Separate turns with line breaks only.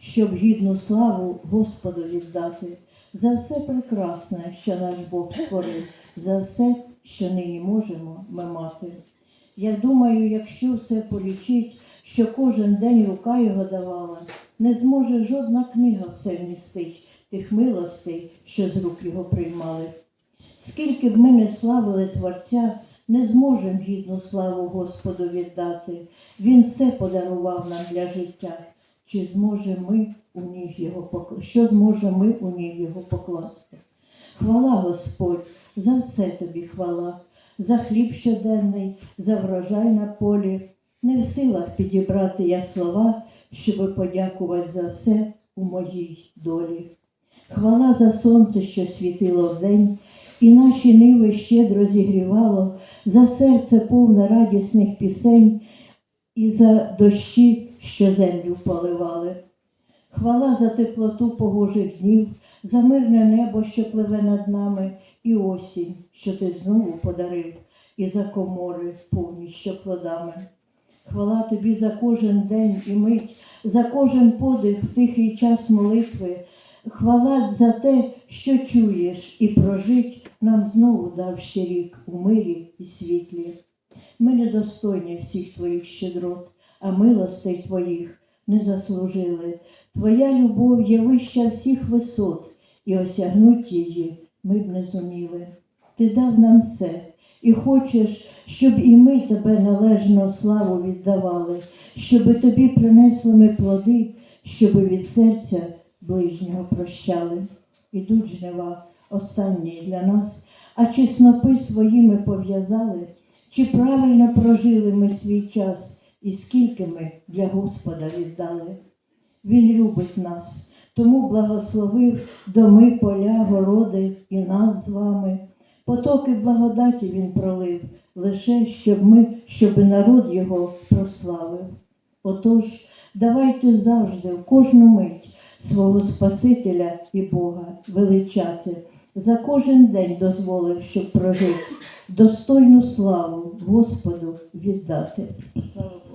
щоб гідну славу Господу віддати за все прекрасне, що наш Бог створив, за все, що нині можемо ми мати. Я думаю, якщо все полічить, що кожен день рука його давала, не зможе жодна книга все вмістить тих милостей, що з рук його приймали. Скільки б ми не славили Творця, не зможемо гідну славу Господу віддати. Він все подарував нам для життя. Чи зможемо ми у ніг його пок... що зможемо ми у ніг його покласти? Хвала Господь, за все тобі хвала, за хліб щоденний, за врожай на полі. Не в силах підібрати я слова, щоби подякувати за все у моїй долі. Хвала за сонце, що світило вдень, і наші ниви щедро зігрівало, за серце повне радісних пісень і за дощі, що землю поливали. Хвала за теплоту погожих днів, за мирне небо, що пливе над нами, і осінь, що ти знову подарив, і за комори повні що плодами. Хвала тобі за кожен день і мить, за кожен подих в тихий час молитви. Хвала за те, що чуєш, і прожить нам знову дав ще рік у мирі і світлі. Ми недостойні всіх твоїх щедрот, а милостей твоїх не заслужили. Твоя любов є вища всіх висот, і осягнуть її ми б не зуміли. Ти дав нам все, і хочеш, щоб і ми тебе належно славу віддавали, щоби тобі принесли ми плоди, щоби від серця ближнього прощали. Ідуть жнива, останні для нас, а чи снопи своїми пов'язали, чи правильно прожили ми свій час, і скільки ми для Господа віддали. Він любить нас, тому благословив доми, поля, городи і нас з вами. Потоки благодаті він пролив, лише щоб ми, щоб народ його прославив. Отож, давайте завжди, в кожну мить свого Спасителя і Бога величати. За кожен день дозволив, щоб прожити, достойну славу Господу віддати. Слава.